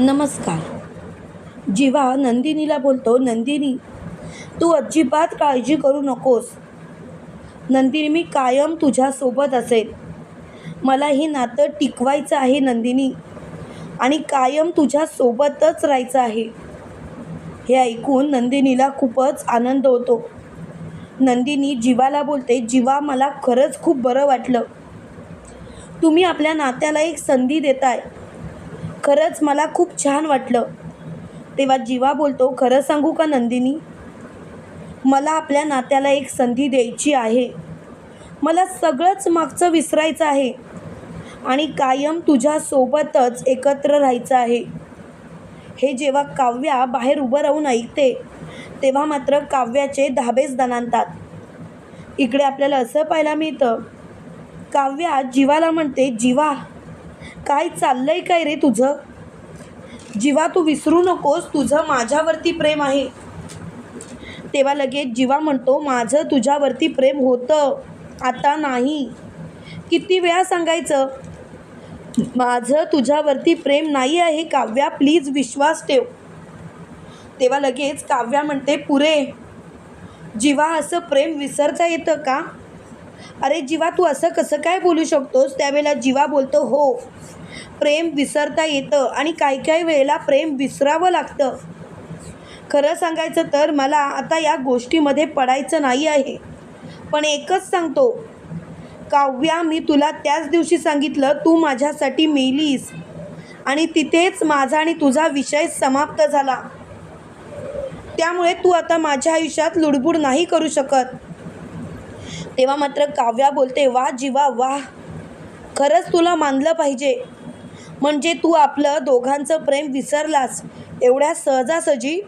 नमस्कार. जिवा नंदिनीला बोलतो नंदिनी तू अजिबात काळजी करू नकोस. नंदिनी मी कायम तुझ्यासोबत असेल मला हे नातं टिकवायचं आहे नंदिनी आणि कायम तुझ्यासोबतच राहायचं आहे. हे ऐकून नंदिनीला खूपच आनंद होतो. नंदिनी जीवाला बोलते जीवा मला खरंच खूप बरं वाटलं. तुम्ही आपल्या नात्याला एक संधी देताय. खरंच मला खूप छान वाटलं. तेव्हा जीवा बोलतो खरं सांगू का नंदिनी? मला आपल्या नात्याला एक संधी द्यायची आहे. मला सगळंच मागचं विसरायचं आहे. आणि कायम तुझ्यासोबतच एकत्र राहायचं आहे. हे जेव्हा काव्या बाहेर उभं राहून ऐकते तेव्हा मात्र काव्याचे धाबेच दणानतात इकडे आपल्याला असं पाहायला मिळतं. काव्या जीवाला म्हणते जीवा काय चाललंय काय रे तुझं? जीवा तू विसरू नकोस. तुझं माझ्यावरती प्रेम आहे. तेव्हा लगेच जीवा म्हणतो माझं तुझ्यावरती प्रेम होतं. आता नाही. किती वेळा सांगायचं माझं तुझ्यावरती प्रेम नाही आहे काव्या प्लीज विश्वास ठेव. तेव्हा लगेच काव्या म्हणते पुरे जीवा असं प्रेम विसरता येतं का? अरे जीवा तू असं कसं काय बोलू शकतोस? त्यावेळेला जीवा बोलतो हो. प्रेम विसरता येतं आणि काही काही वेळेला प्रेम विसरावं लागतं. खरं सांगायचं तर मला आता या गोष्टीमध्ये पडायचं नाही आहे. पण एकच सांगतो. काव्या मी तुला त्याच दिवशी सांगितलं तू माझ्यासाठी मेलीस आणि तिथेच माझा आणि तुझा विषय समाप्त झाला. त्यामुळे तू आता माझ्या आयुष्यात लुडबुड नाही करू शकत. तेव्हा मात्र काव्या बोलते वा जीवा वा खरंच तुला मानलं पाहिजे. म्हणजे तू आपलं दोघांचं प्रेम विसरलास एवढ्या सहजासहजी?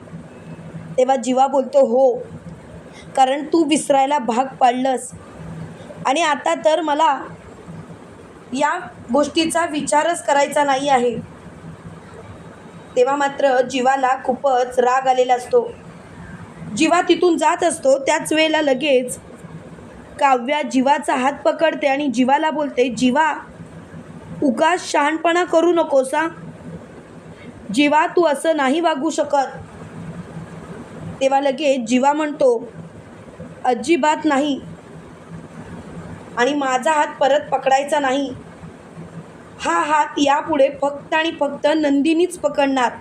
तेव्हा जीवा बोलतो हो कारण तू विसरायला भाग पाडलंस. आणि आता तर मला या गोष्टीचा विचारच करायचा नाही आहे. तेव्हा मात्र जीवाला खूपच राग आलेला असतो. जीवा तिथून जात असतो त्याच वेळेला लगेच काव्या जीवाचा हात पकडते आणि जीवाला बोलते जीवा उगाच शहाणपणा करू नकोसा जीवा तू असं नाही वागू शकत. तेव्हा लगेच जीवा म्हणतो अजिबात नाही. आणि माझा हात परत पकडायचा नाही. हा हात यापुढे फक्त आणि फक्त नंदिनीच पकडणार.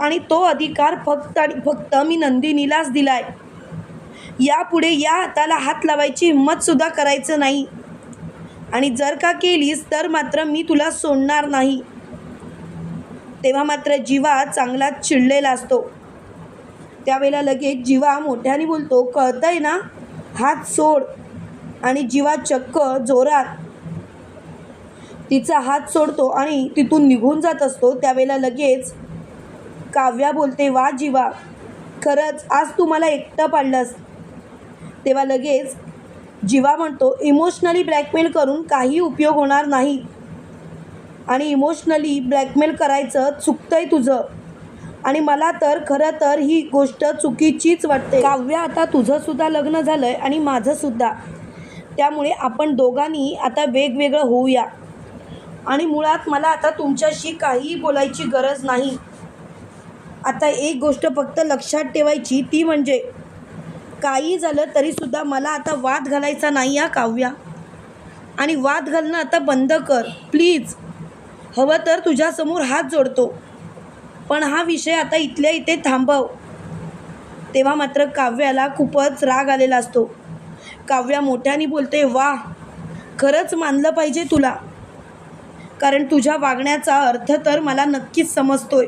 आणि तो अधिकार फक्त आणि फक्त मी नंदिनीलाच दिलाय. यापुढे या हाताला हात लावायची हिंमतसुद्धा करायचं नाही. आणि जर का केलीस तर मात्र मी तुला सोडणार नाही. तेव्हा मात्र जीवा चांगलाच चिडलेला असतो. त्यावेळेला लगेच जीवा मोठ्याने बोलतो कळतंय ना? हात सोड. आणि जीवा चक्क जोरात तिचा हात सोडतो आणि तिथून निघून जात असतो. त्यावेळेला लगेच काव्या बोलते वा जीवा खरंच आज तू मला एकटं पाडलंस. तेव्हा लगेच जीवा म्हणतो इमोशनली ब्लॅकमेल करून काही उपयोग होणार नाही. आणि इमोशनली ब्लॅकमेल करायचं चुकतंय तुझं. आणि मला तर खरं तर ही गोष्ट चुकीचीच वाटते. काव्य आता तुझंसुद्धा लग्न झालं आहे आणि माझंसुद्धा त्यामुळे आपण दोघांनी आता वेगवेगळं होऊया. आणि मुळात मला आता तुमच्याशी काहीही बोलायची गरज नाही. आता एक गोष्ट फक्त लक्षात ठेवायची ती म्हणजे काही झालं तरीसुद्धा मला आता वाद घालायचा नाही या काव्या. आणि वाद घालणं आता बंद कर प्लीज हवं तर तुझ्यासमोर हात जोडतो. पण हा विषय आता इथल्या इथे थांबव. तेव्हा मात्र काव्याला खूपच राग आलेला असतो. काव्या मोठ्याने बोलते वा खरंच मानलं पाहिजे तुला. कारण तुझ्या वागण्याचा अर्थ तर मला नक्कीच समजतोय.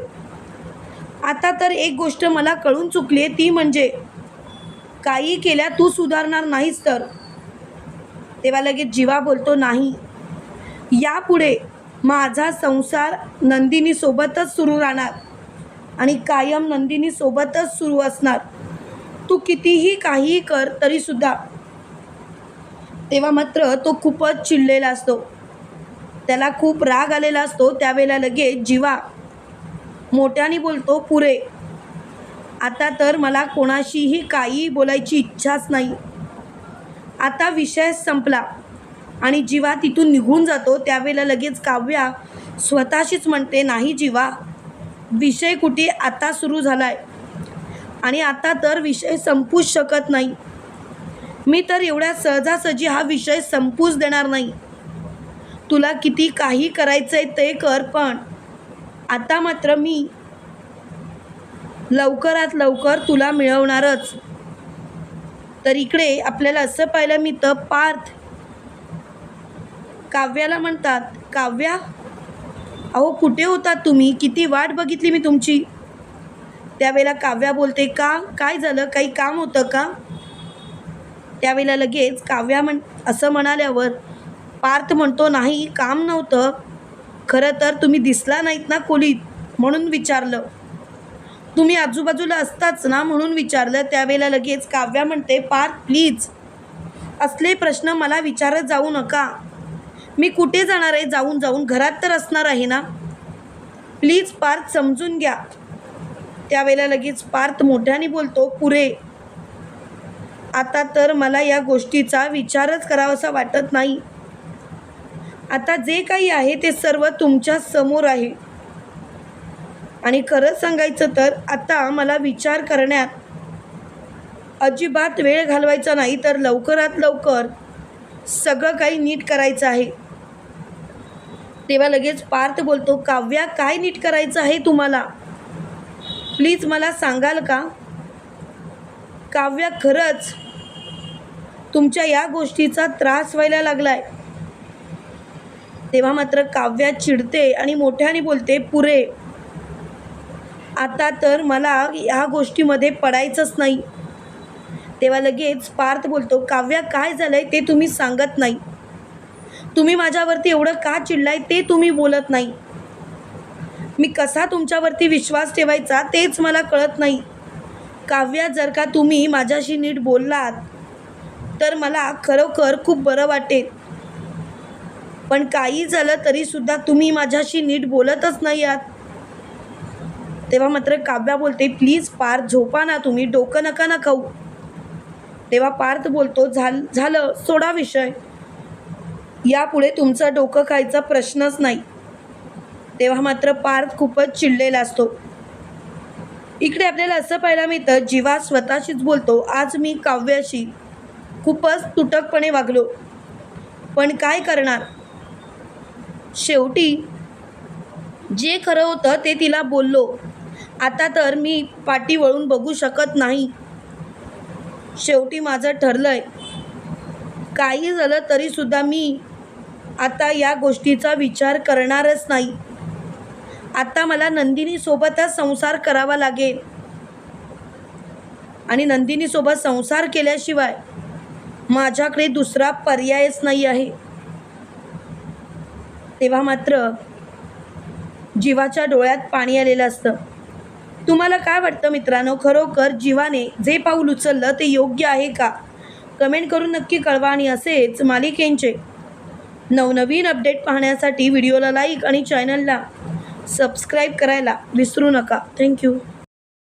आता तर एक गोष्ट मला कळून चुकली आहे ती म्हणजे काही केल्या तू सुधारणार नाहीस तर? तेव्हा लगेच जीवा बोलतो नाही. यापुढे माझा संसार नंदिनीसोबतच सुरू राहणार आणि कायम नंदिनीसोबतच सुरू असणार. तू कितीही काहीही कर तरीसुद्धा. तेव्हा मात्र तो खूपच चिडलेला असतो. त्याला खूप राग आलेला असतो. त्यावेळेला लगेच जीवा मोठ्याने बोलतो पुरे आता तर मला कोणाशीही काही बोलायची इच्छाच नाही. आता विषय संपला आणि जीवा तिथून निघून जातो त्यावेळेला लगेच काव्या स्वतःशीच म्हणते नाही जीवा विषय कुठे आता सुरू झाला आहे आणि आता तर विषय संपूच शकत नाही. मी तर एवढ्या सहजासहजी हा विषय संपूच देणार नाही. तुला किती काही करायचं आहे ते कर पण आता मात्र मी लवकरात लवकर तुला मिळवणारच. तर इकडे आपल्याला असं पाहायला मिळतं पार्थ. काव्याला म्हणतात काव्या अहो कुठे होता तुम्ही? किती वाट बघितली मी तुमची. त्यावेळेला काव्या बोलते का? काय झालं? काही काम होतं का? त्यावेळेला लगेच काव्या म्हण असं म्हणाल्यावर पार्थ म्हणतो नाही काम नव्हतं. खरं तर तुम्ही दिसला नाहीत ना खोलीत म्हणून विचारलं. तुम्ही आजूबाजूला असताच ना म्हणून विचारलं. त्यावेळेला लगेच काव्या म्हणते पार्थ प्लीज असले प्रश्न मला विचारत जाऊ नका. मी कुठे जाणार आहे? जाऊन जाऊन. घरात तर असणार आहे ना? प्लीज पार्थ समजून घ्या. त्यावेळेला लगेच पार्थ मोठ्याने बोलतो पुरे. आता तर मला या गोष्टीचा विचारच करावासा वाटत नाही. आता जे काही आहे ते सर्व तुमच्यासमोर आहे. आणि खरंच सांगायचं तर आता मला विचार करण्यात अजिबात वेळ घालवायचा नाही तर लवकरात लवकर सगळं काही नीट करायचं आहे. तेव्हा लगेच पार्थ बोलतो काव्या काय नीट करायचं आहे तुम्हाला? प्लीज मला सांगाल का? काव्या खरंच तुमच्या या गोष्टीचा त्रास व्हायला लागलाय. तेव्हा मात्र काव्या चिडते आणि मोठ्याने बोलते पुरे आता तर मला ह्या गोष्टीमध्ये पडायचंच नाही. तेव्हा लगेच पार्थ बोलतो काव्या काय झालंय ते तुम्ही सांगत नाही. तुम्ही माझ्यावरती एवढं का चिडलाय ते तुम्ही बोलत नाही. मी कसा तुमच्यावरती विश्वास ठेवायचा तेच मला कळत नाही. काव्या जर का तुम्ही माझ्याशी नीट बोललात तर मला खरोखर खूप बरं वाटेल. पण काही झालं तरीसुद्धा तुम्ही माझ्याशी नीट बोलतच नाही आहात. तेव्हा मात्र काव्या बोलते प्लीज पार्थ झोपा ना तुम्ही डोकं नका ना खाऊ तेव्हा पार्थ बोलतो झाल झालं सोडा विषय. यापुढे तुमचं डोकं खायचा प्रश्नच नाही. तेव्हा मात्र पार्थ खूपच चिडलेला असतो. इकडे आपल्याला असं पाहायला मिळतं जीवा स्वतःशीच बोलतो आज मी काव्याशी खूपच तुटकपणे वागलो. पण काय करणार? शेवटी जे खरं होतं ते तिला बोललो. आता तर मी पाठी वळून बघू शकत नाही. शेवटी माझं ठरलंय. काही झालं तरीसुद्धा मी आता या गोष्टीचा विचार करणारच नाही. आता मला नंदिनीसोबतच संसार करावा लागेल. आणि नंदिनीसोबत संसार केल्याशिवाय माझ्याकडे दुसरा पर्यायच नाही आहे. तेव्हा मात्र जीवाच्या डोळ्यात पाणी आलेलं असतं. तुम्हाला काय वाटतं मित्रांनो? खरोखर जीवाने जे पाऊल उचललं ते योग्य आहे का? कमेंट करून नक्की कळवा आणि असेच मालिकेंचे नवनवीन अपडेट पाहण्यासाठी व्हिडिओला लाईक आणि चॅनलला सबस्क्राईब करायला विसरू नका. थँक्यू.